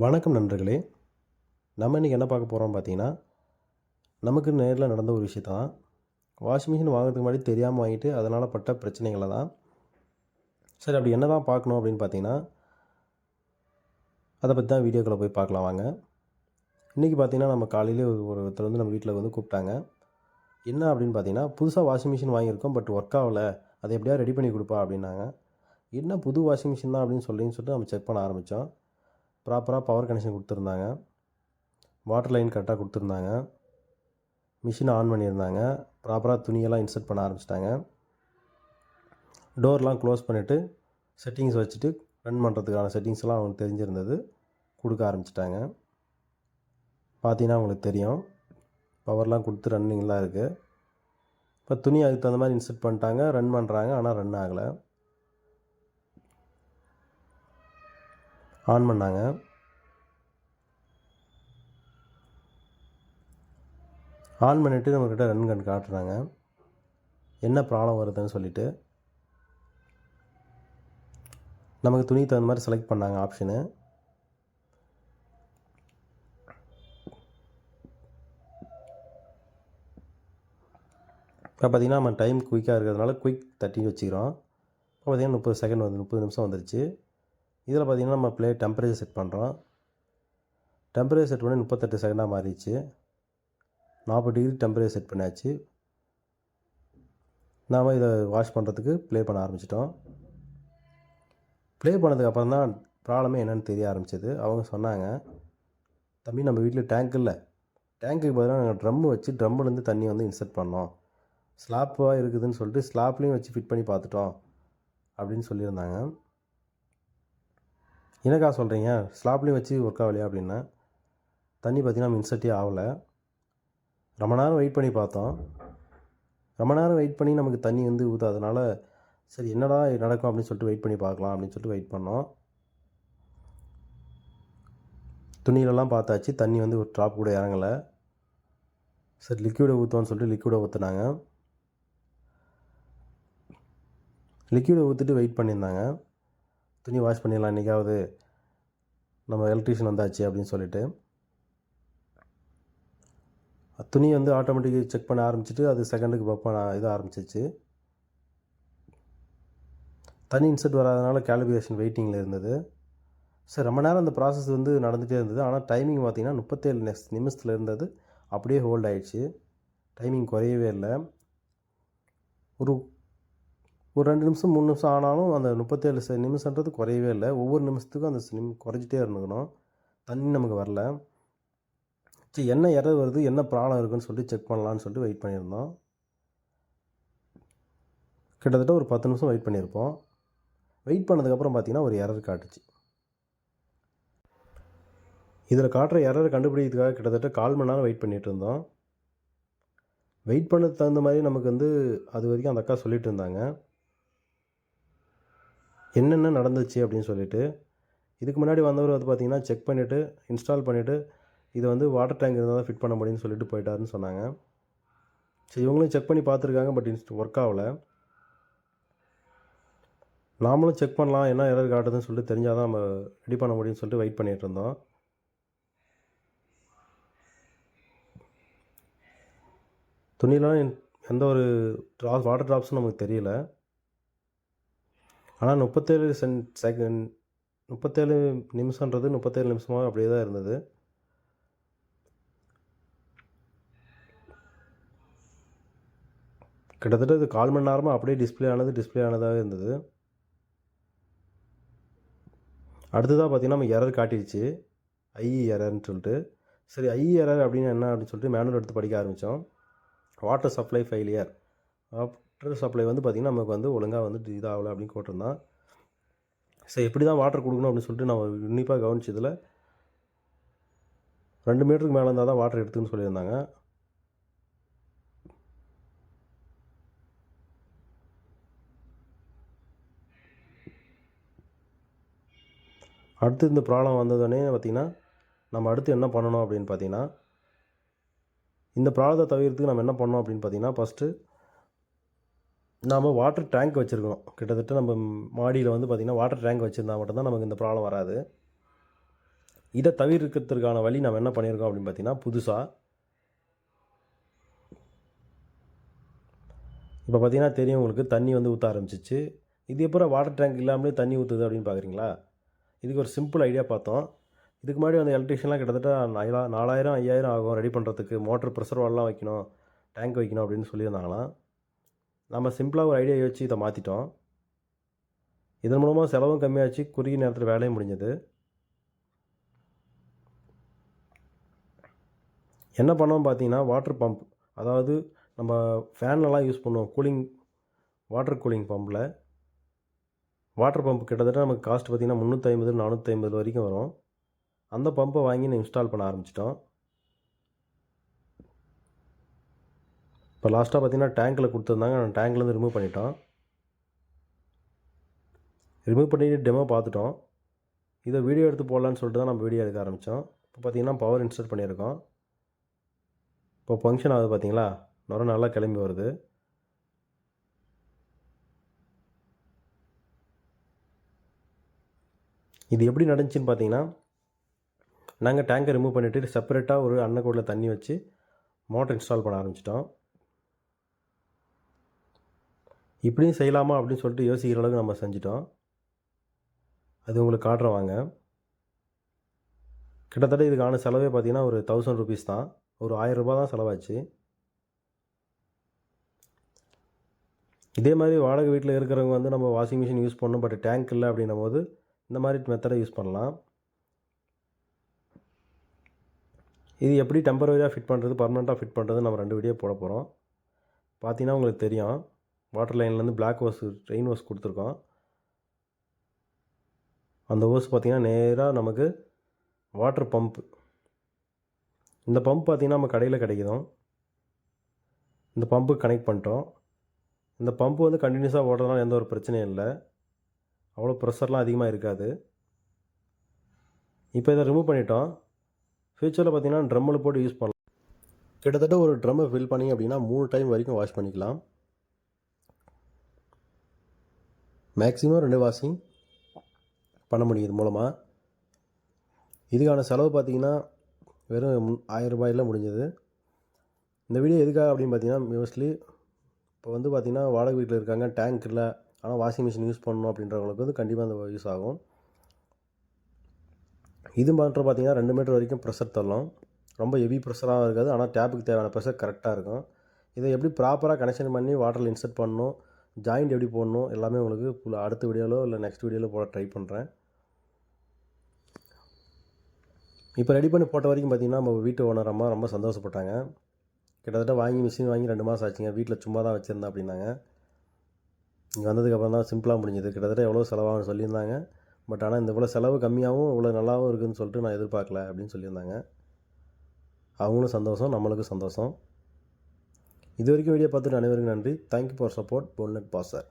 வணக்கம் நண்பர்களே. நம்ம இன்றைக்கி என்ன பார்க்க போகிறோம் பார்த்தீங்கன்னா நமக்கு நேரில் நடந்த ஒரு விஷயம் தான். வாஷிங் மிஷின் வாங்குறதுக்கு முன்னாடி தெரியாமல் வாங்கிட்டு அதனால் பட்ட பிரச்சனைகளை தான். சரி அப்படி என்ன தான் பார்க்கணும் அப்படின்னு பார்த்தீங்கன்னா அதை பற்றி தான் வீடியோக்களை போய் பார்க்கலாம் வாங்க. இன்றைக்கி பார்த்தீங்கன்னா நம்ம காலையிலே ஒரு ஒருத்தர் வந்து நம்ம வீட்டில் வந்து கூப்பிட்டாங்க. என்ன அப்படின்னு பார்த்தீங்கன்னா புதுசாக வாஷிங் மிஷின் வாங்கியிருக்கோம் பட் ஒர்க் ஆகலை. அதை எப்படியா ரெடி பண்ணி கொடுப்பா அப்படின்னாங்க. என்ன புது வாஷிங் மிஷின் தான் அப்படின்னு சொல்லின்னு சொல்லிட்டு நம்ம செக் பண்ண ஆரம்பித்தோம் ப்ராப்பராக பவர் கனெக்ஷன் கொடுத்துருந்தாங்க. வாட்டர் லைன் கரெக்டாக கொடுத்துருந்தாங்க. மிஷினை ஆன் பண்ணியிருந்தாங்க. ப்ராப்பராக துணியெல்லாம் இன்சர்ட் பண்ண ஆரம்பிச்சிட்டாங்க. டோர்லாம் க்ளோஸ் பண்ணிவிட்டு செட்டிங்ஸ் வச்சுட்டு ரன் பண்ணுறதுக்கான செட்டிங்ஸ் எல்லாம் அவங்களுக்கு தெரிஞ்சிருந்தது. கொடுக்க ஆரம்பிச்சிட்டாங்க. பார்த்தீங்கன்னா உங்களுக்கு தெரியும். பவர்லாம் கொடுத்து ரன்னிங்லாம் இருக்குது இப்போ துணி அதுக்கு தகுந்த மாதிரி இன்சர்ட் பண்ணிட்டாங்க. ரன் பண்ணுறாங்க ஆனால் ரன் ஆகலை. ஆன் பண்ணாங்க. ஆன் பண்ணிவிட்டு நம்மக்கிட்ட ரன் கன் காட்டுறாங்க என்ன ப்ராப்ளம் வருதுன்னு சொல்லிட்டு. நமக்கு துணி தகுந்த மாதிரி செலக்ட் பண்ணாங்க ஆப்ஷனு இப்போ பார்த்திங்கன்னா நம்ம டைம் குயிக்காக இருக்கிறதுனால குயிக் தட்டி வச்சுக்கிறோம். இப்போ பார்த்திங்கன்னா முப்பது செகண்ட் வந்து முப்பது நிமிஷம் வந்துருச்சு. இதில் பார்த்திங்கன்னா நம்ம ப்ளே டெம்பரேச்சர் செட் பண்ணுறோம் டெம்பரேச்சர் செட் பண்ணி முப்பத்தெட்டு செகண்டாக மாறிடுச்சு. நாற்பது டிகிரி டெம்பரேச்சர் செட் பண்ணியாச்சு நாம் இதை வாஷ் பண்ணுறதுக்கு ப்ளே பண்ண ஆரம்பிச்சிட்டோம். ப்ளே பண்ணதுக்கப்புறம் தான் ப்ராப்ளமே என்னென்னு தெரிய ஆரம்பிச்சது. அவங்க சொன்னாங்க தம்பி நம்ம வீட்டில் டேங்க் இல்லை. டேங்க்குக்கு பதிலாக நாங்கள் ட்ரம்மு வச்சு ட்ரம்முலேருந்து தண்ணி வந்து இன்சர்ட் பண்ணோம். ஸ்லாப்பாக இருக்குதுன்னு சொல்லிட்டு ஸ்லாப்லேயும் வச்சு ஃபிட் பண்ணி பார்த்துட்டோம். அப்படின்னு சொல்லியிருந்தாங்க. என்னக்கா சொல்கிறீங்க ஸ்லாப்லேயும் வச்சு ஒர்க் ஆகலையா அப்படின்னா? தண்ணி பார்த்திங்கன்னா மின்சட்டே ஆகலை. ரொம்ப நேரம் வெயிட் பண்ணி பார்த்தோம். ரொம்ப நேரம் வெயிட் பண்ணி நமக்கு தண்ணி வந்து ஊற்றாதனால சரி என்னடா நடக்கும் அப்படின்னு சொல்லிட்டு வெயிட் பண்ணி பார்க்கலாம் அப்படின்னு சொல்லிட்டு வெயிட் பண்ணோம். துணியிலலாம் பார்த்தாச்சு. தண்ணி வந்து ஒரு ட்ராப் கூட இறங்கலை. சரி லிக்விடை ஊற்றுவோன்னு சொல்லிட்டு லிக்விடை ஊற்றுனாங்க லிக்விடை ஊற்றிட்டு வெயிட் பண்ணியிருந்தாங்க. துணி வாஷ் பண்ணிடலாம் இன்றைக்காவது நம்ம எலக்ட்ரிஷியன் வந்தாச்சு அப்படின்னு சொல்லிட்டு. துணி வந்து ஆட்டோமேட்டிக்காக செக் பண்ண ஆரம்பிச்சிட்டு அது செகண்டுக்கு பப் நான் இது ஆரம்பிச்சிச்சு. தனி இன்செர்ட் வராதனால கேலிபிரேஷன் வெயிட்டிங்கில் இருந்தது. சரி ரொம்ப நேரம் அந்த ப்ராசஸ் வந்து நடந்துகிட்டே இருந்தது. ஆனால் டைமிங் பார்த்திங்கன்னா முப்பத்தேழு நெக்ஸ்ட் நிமிஷத்தில் இருந்தது. அப்படியே ஹோல்ட் ஆகிடுச்சு டைமிங் குறையவே இல்லை. ஒரு ஒரு ரெண்டு நிமிஷம் மூணு நிமிஷம் ஆனாலும் அந்த முப்பத்தேழு ச நிமிஷன்றது குறையவே இல்லை. ஒவ்வொரு நிமிஷத்துக்கும் அந்த நிம் குறைஞ்சிட்டே இருந்துக்கணும். தண்ணி நமக்கு வரல. சரி என்ன எரர் வருது என்ன ப்ராப்ளம் இருக்குன்னு சொல்லிட்டு செக் பண்ணலான்னு சொல்லிட்டு வெயிட் பண்ணியிருந்தோம். கிட்டத்தட்ட ஒரு பத்து நிமிஷம் வெயிட் பண்ணியிருப்போம். வெயிட் பண்ணதுக்கப்புறம் பார்த்திங்கன்னா ஒரு எரர் காட்டுச்சு. இதில் காட்டுற எரர் கண்டுபிடிக்கிறதுக்காக கிட்டத்தட்ட கால் மணி நேரம் வெயிட் பண்ணிகிட்டு இருந்தோம். வெயிட் பண்ணதுக்கு தகுந்த மாதிரி நமக்கு வந்து அது வரைக்கும் அந்த அக்கா சொல்லிகிட்டு இருந்தாங்க. என்னென்ன நடந்துச்சு அப்படின்னு சொல்லிட்டு இதுக்கு முன்னாடி வந்தவர் வந்து பார்த்திங்கன்னா செக் பண்ணிவிட்டு இன்ஸ்டால் பண்ணிவிட்டு இதை வந்து வாட்டர் டேங்க் இருந்தால் தான் ஃபிட் பண்ண முடியும்னு சொல்லிட்டு போயிட்டாருன்னு சொன்னாங்க. சரி இவங்களும் செக் பண்ணி பார்த்துருக்காங்க பட் இன்ஸ்ட் ஒர்க் ஆகலை. நாமளும் செக் பண்ணலாம் என்ன எரர் காட்டுதுன்னு சொல்லிட்டு தெரிஞ்சால் தான் நம்ம ரெடி பண்ண முடியும்னு சொல்லிட்டு வெயிட் பண்ணிகிட்டு இருந்தோம். துணியெலாம் எந்த ஒரு ட்ராப் வாட்டர் ட்ராப்ஸும் நமக்கு தெரியல. ஆனால் முப்பத்தேழு சென் செகண்ட் முப்பத்தேழு நிமிஷன்றது முப்பத்தேழு நிமிஷமாக அப்படியே தான் இருந்தது. கிட்டத்தட்ட இது கால் மணி நேரமாக அப்படியே டிஸ்பிளே ஆனது டிஸ்பிளே ஆனதாக இருந்தது. அடுத்ததாக பார்த்தீங்கன்னா நம்ம எரர் காட்டிடுச்சு. ஐ எரர்னு சொல்லிட்டு. சரி ஐ எரர் அப்படின்னு என்ன அப்படின்னு சொல்லிட்டு மேனுவல் எடுத்து படிக்க ஆரம்பித்தோம். Water supply failure water supply வந்து பார்த்திங்கன்னா நமக்கு வந்து ஒழுங்காக வந்து இதாகலை அப்படின்னு போட்டிருந்தான் சரி எப்படி தான் வாட்டர் கொடுக்கணும் அப்படின்னு சொல்லிட்டு நம்ம உன்னிப்பாக கவனிச்சதில் ரெண்டு மீட்டருக்கு மேலே இருந்தால் தான் வாட்டர் எடுத்துன்னு சொல்லியிருந்தாங்க. அடுத்து இந்த ப்ராப்ளம் வந்ததுடனே பார்த்திங்கன்னா நம்ம அடுத்து என்ன பண்ணணும் அப்படின்னு பார்த்தீங்கன்னா இந்த ப்ராப்ளத்தை தவிர்த்துக்கு நம்ம என்ன பண்ணோம் அப்படின்னு பார்த்தீங்கன்னா ஃபஸ்ட்டு நாம் வாட்டர் டேங்க் வச்சுருக்கணும். கிட்டத்தட்ட நம்ம மாடியில் வந்து பார்த்திங்கன்னா வாட்டர் டேங்க் வச்சுருந்தா மட்டும்தான் நமக்கு இந்த ப்ராப்ளம் வராது. இதை தவிர்க்கிறதுக்கான வழி நம்ம என்ன பண்ணியிருக்கோம் அப்படின்னு பார்த்தீங்கன்னா புதுசாக இப்போ பார்த்தீங்கன்னா தெரியும் உங்களுக்கு தண்ணி வந்து ஊற்ற ஆரம்பிச்சிச்சு. இது எப்போ வாட்டர் டேங்க் இல்லாமலே தண்ணி ஊற்றுது அப்படின்னு பார்க்குறீங்களா இதுக்கு ஒரு சிம்பிள் ஐடியா பார்த்தோம். இதுக்கு முன்னாடி வந்து எலக்ட்ரிஷியன்லாம் கிட்டத்தட்ட நாலாயிரம் ஐயாயிரம் ஆகும். ரெடி பண்ணுறதுக்கு மோட்டர் ப்ரெஷர் வால்லாம் வைக்கணும். டேங்க் வைக்கணும் அப்படின்னு சொல்லியிருந்தாங்களாம். நம்ம சிம்பிளாக ஒரு ஐடியா வச்சு இதை மாற்றிட்டோம் இதன் மூலமாக செலவும் கம்மியாச்சு குறுகிய நேரத்தில் வேலையும் முடிஞ்சது. என்ன பண்ணோம் பார்த்தீங்கன்னா வாட்டர் பம்ப் அதாவது நம்ம ஃபேன்லலாம் யூஸ் பண்ணுவோம் கூலிங் வாட்டர் கூலிங் பம்பில் வாட்டர் பம்ப் கிட்டத்தட்ட நமக்கு காஸ்ட் பார்த்திங்கன்னா முந்நூற்றி ஐம்பது நானூற்றி ஐம்பது வரைக்கும் வரும். அந்த பம்பை வாங்கி நான் இன்ஸ்டால் பண்ண ஆரம்பிச்சிட்டோம். இப்போ லாஸ்ட்டாக பார்த்தீங்கன்னா டேங்க்கில் கொடுத்துருந்தாங்க. நான் டேங்க்லேருந்து ரிமூவ் பண்ணிட்டோம். ரிமூவ் பண்ணிட்டு டெமோ பார்த்துட்டோம். இதை வீடியோ எடுத்து போடலான்னு சொல்லிட்டு தான் நம்ம வீடியோ எடுக்க ஆரம்பித்தோம் இப்போ பார்த்தீங்கன்னா பவர் இன்ஸ்டால் பண்ணியிருக்கோம். இப்போ ஃபங்க்ஷன் ஆகுது பார்த்தீங்களா? நுர நல்லா கிளம்பி வருது. இது எப்படி நடந்துச்சுன்னு பார்த்தீங்கன்னா நாங்கள் டேங்கை ரிமூவ் பண்ணிவிட்டு செப்பரேட்டாக ஒரு அன்னக்கூடில் தண்ணி வச்சு மோட்டர் இன்ஸ்டால் பண்ண ஆரம்பிச்சிட்டோம். இப்படியும் செய்யலாமா அப்படின்னு சொல்லிட்டு யோசிக்கிற அளவுக்கு நம்ம செஞ்சிட்டோம். அது உங்களுக்கு காட்டுறேன் வாங்க. கிட்டத்தட்ட இதுக்கான செலவே பார்த்தீங்கன்னா ஒரு தௌசண்ட் ருபீஸ் தான். ஒரு ஆயிரம் ரூபாய் தான் செலவாச்சு. இதே மாதிரி வாடகை வீட்டில் இருக்கிறவங்க வந்து நம்ம வாஷிங் மிஷின் யூஸ் பண்ணணும் பட் டேங்க் இல்லை அப்படின்னும் போது இந்த மாதிரி மெத்தடை யூஸ் பண்ணலாம். இது எப்படி டெம்பரவரியாக ஃபிட் பண்ணுறது பர்மனெண்ட்டாக ஃபிட் பண்ணுறது நம்ம ரெண்டு வீடியோ போட போகிறோம் பார்த்தீங்கன்னா உங்களுக்கு தெரியும். வாட்டர் லைன்லேருந்து பிளாக் ஓஸ் ரெயின் ஓஸ் கொடுத்துருக்கோம். அந்த ஹோஸ் பார்த்திங்கன்னா நேராக நமக்கு வாட்டர் பம்ப் இந்த பம்ப் பார்த்திங்கன்னா நம்ம கடையில் கிடைக்குதும். இந்த பம்பு கனெக்ட் பண்ணிட்டோம். இந்த பம்பு வந்து கண்டினியூஸாக ஓடுறதுனால எந்த ஒரு பிரச்சனையும் இல்லை. அவ்வளோ ப்ரெஷர்லாம் அதிகமாக இருக்காது. இப்போ இதை ரிமூவ் பண்ணிட்டோம். ஃப்யூச்சரில் பார்த்தீங்கன்னா ட்ரம்மில் போட்டு யூஸ் பண்ணலாம். கிட்டத்தட்ட ஒரு ட்ரம்மை ஃபில் பண்ணி அப்படின்னா மூணு டைம் வரைக்கும் வாஷ் பண்ணிக்கலாம். மேக்ஸிமம் ரெண்டு வாஷிங் பண்ண முடியும் இது மூலமாக இதுக்கான செலவு பார்த்தீங்கன்னா வெறும் ஆயிரம் ரூபாயில் முடிஞ்சது. இந்த வீடியோ எதுக்காக அப்படின்னு பார்த்தீங்கன்னா மோஸ்ட்லி இப்போ வந்து பார்த்திங்கன்னா வாடகை வீட்டில் இருக்காங்க டேங்க் இல்லை ஆனால் வாஷிங் மிஷின் யூஸ் பண்ணணும் அப்படின்றவங்களுக்கு வந்து கண்டிப்பாக அந்த யூஸ் ஆகும். இது மாத்திரம் பார்த்தீங்கன்னா ரெண்டு மீட்டர் வரைக்கும் ப்ரெஷர் தரலாம் ரொம்ப ஹெவி ப்ரெஷராக இருக்காது ஆனால் டேப்புக்கு தேவையான ப்ரெஷர் கரெக்டாக இருக்கும். இதை எப்படி ப்ராப்பராக கனெக்ஷன் பண்ணி வாட்டரில் இன்சர்ட் பண்ணணும் ஜாயிண்ட் எப்படி போடணும் எல்லாமே உங்களுக்கு ஃபுல் அடுத்த வீடியோவில் இல்லை நெக்ஸ்ட் வீடியோவில் போட ட்ரை பண்ணுறேன் இப்போ ரெடி பண்ணி போட்ட வரைக்கும் பார்த்தீங்கன்னா நம்ம வீட்டு ஓனர் அம்மா ரொம்ப சந்தோஷப்பட்டாங்க. கிட்டத்தட்ட வாங்கி மிஷின் வாங்கி ரெண்டு மாதம் ஆச்சுங்க. வீட்டில் சும்மா தான் வச்சுருந்தேன் அப்படின்னாங்க. இங்கே வந்ததுக்கப்புறம் தான் சிம்பிளாக முடிஞ்சது. கிட்டத்தட்ட எவ்வளோ செலவாகும்னு சொல்லியிருந்தாங்க. பட் ஆனால் இந்த இவ்வளோ செலவு கம்மியாகவும் இவ்வளோ நல்லாவும் இருக்குதுன்னு சொல்லிட்டு நான் எதிர்பார்க்கல அப்படின்னு சொல்லியிருந்தாங்க. அவங்களும் சந்தோஷம் நம்மளுக்கும் சந்தோஷம். இது வரைக்கும் வீடியோ பார்த்துட்டு அனைவருக்கும் நன்றி. தேங்க்யூ ஃபார் சப்போர்ட் பொன்னட் பாசர்